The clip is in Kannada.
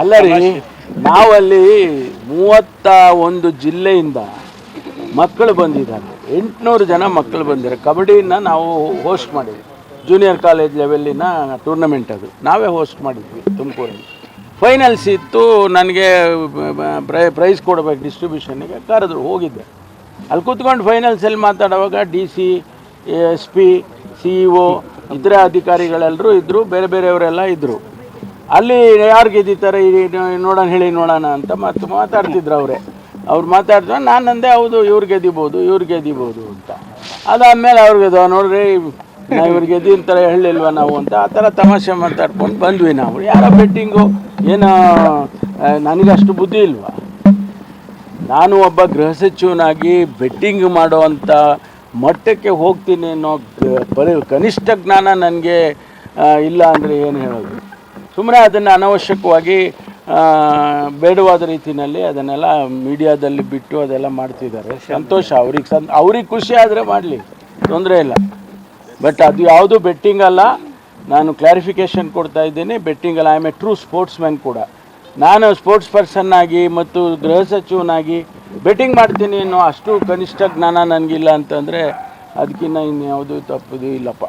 ಅಲ್ಲ ರೀ ನಾವಲ್ಲಿ ಮೂವತ್ತ ಒಂದು ಜಿಲ್ಲೆಯಿಂದ ಮಕ್ಕಳು ಬಂದಿದ್ದಾರೆ. ಎಂಟುನೂರು ಜನ ಮಕ್ಕಳು ಬಂದಿದ್ದಾರೆ. ಕಬಡ್ಡಿನ ನಾವು ಹೋಸ್ಟ್ ಮಾಡಿದ್ವಿ. ಜೂನಿಯರ್ ಕಾಲೇಜ್ ಲೆವೆಲ್ಲಿನ ಟೂರ್ನಮೆಂಟ್ ಅದು. ನಾವೇ ಹೋಸ್ಟ್ ಮಾಡಿದ್ವಿ ತುಮಕೂರಲ್ಲಿ. ಫೈನಲ್ಸ್ ಇತ್ತು ನನಗೆ ಪ್ರೈಸ್ ಕೊಡಬೇಕು ಡಿಸ್ಟ್ರಿಬ್ಯೂಷನ್ಗೆ ಕರೆದ್ರು ಹೋಗಿದ್ದೆ. ಅಲ್ಲಿ ಕೂತ್ಕೊಂಡು ಫೈನಲ್ಸಲ್ಲಿ ಮಾತಾಡುವಾಗ D C S P C E O ಇತರ ಅಧಿಕಾರಿಗಳೆಲ್ಲರೂ ಇದ್ದರು ಬೇರೆ ಬೇರೆಯವರೆಲ್ಲ ಇದ್ದರು ಅಲ್ಲಿ ಯಾರು ಗೆದ್ದಿದ್ದಾರೆ? ನೋಡೋಣ, ಹೇಳಿ ನೋಡೋಣ ಅಂತ ಮತ್ತು ಮಾತಾಡ್ತಿದ್ರು ಅವರೇ. ಅವ್ರು ಮಾತಾಡ್ತಾರೆ ನಾನು ಅಂದೆ ಹೌದು, ಇವ್ರು ಗೆದ್ದಿಬೋದು ಇವ್ರು ಗೆದ್ದಿಬೋದು ಅಂತ. ಅದಾದಮೇಲೆ ಅವ್ರಿಗೆ ನೋಡ್ರಿ ನಾವು ಇವ್ರು ಗೆದ್ದಿ ಥರ ಹೇಳಿಲ್ವ ನಾವು ಅಂತ ಆ ಥರ ತಮಾಷೆ ಮಾತಾಡ್ಕೊಂಡು ಬಂದ್ವಿ ನಾವು. ಯಾರೋ ಬೆಟ್ಟಿಂಗು? ಏನೋ ನನಗಷ್ಟು ಬುದ್ಧಿ ಇಲ್ವಾ? ನಾನು ಒಬ್ಬ ಗೃಹ ಸಚಿವನಾಗಿ ಬೆಟ್ಟಿಂಗ್ ಮಾಡುವಂಥ ಮಟ್ಟಕ್ಕೆ ಹೋಗ್ತೀನಿ ಅನ್ನೋ ಬರೀ ಕನಿಷ್ಠ ಜ್ಞಾನ ನನಗೆ ಇಲ್ಲ ಅಂದರೆ ಏನು ಹೇಳೋದು? ಸುಮ್ಮನೆ ಅದನ್ನು ಅನವಶ್ಯಕವಾಗಿ ಬೇಡವಾದ ರೀತಿಯಲ್ಲಿ ಅದನ್ನೆಲ್ಲ ಮೀಡಿಯಾದಲ್ಲಿ ಬಿಟ್ಟು ಅದೆಲ್ಲ ಮಾಡ್ತಿದ್ದಾರೆ. ಸಂತೋಷ. ಅವ್ರಿಗೆ ಸಂ ಅವ್ರಿಗೆ ಖುಷಿ ಆದರೆ ಮಾಡಲಿ. ತೊಂದರೆ ಇಲ್ಲ. ಬಟ್ ಅದು ಯಾವುದು ಬೆಟ್ಟಿಂಗ್ ಅಲ್ಲ. ನಾನು ಕ್ಲಾರಿಫಿಕೇಷನ್ ಕೊಡ್ತಾ ಇದ್ದೀನಿ. ಬೆಟ್ಟಿಂಗ್ ಅಲ್ಲ I'm a true sportsman ಕೂಡ. ನಾನು ಸ್ಪೋರ್ಟ್ಸ್ ಪರ್ಸನ್ ಆಗಿ ಮತ್ತು ಗೃಹ ಸಚಿವನಾಗಿ ಬೆಟ್ಟಿಂಗ್ ಮಾಡ್ತೀನಿ ಅನ್ನೋ ಅಷ್ಟು ಕನಿಷ್ಠ ಜ್ಞಾನ ನನಗಿಲ್ಲ ಅಂತಂದರೆ ಅದಕ್ಕಿಂತ ಇನ್ಯಾವುದು ತಪ್ಪದು ಇಲ್ಲಪ್ಪ.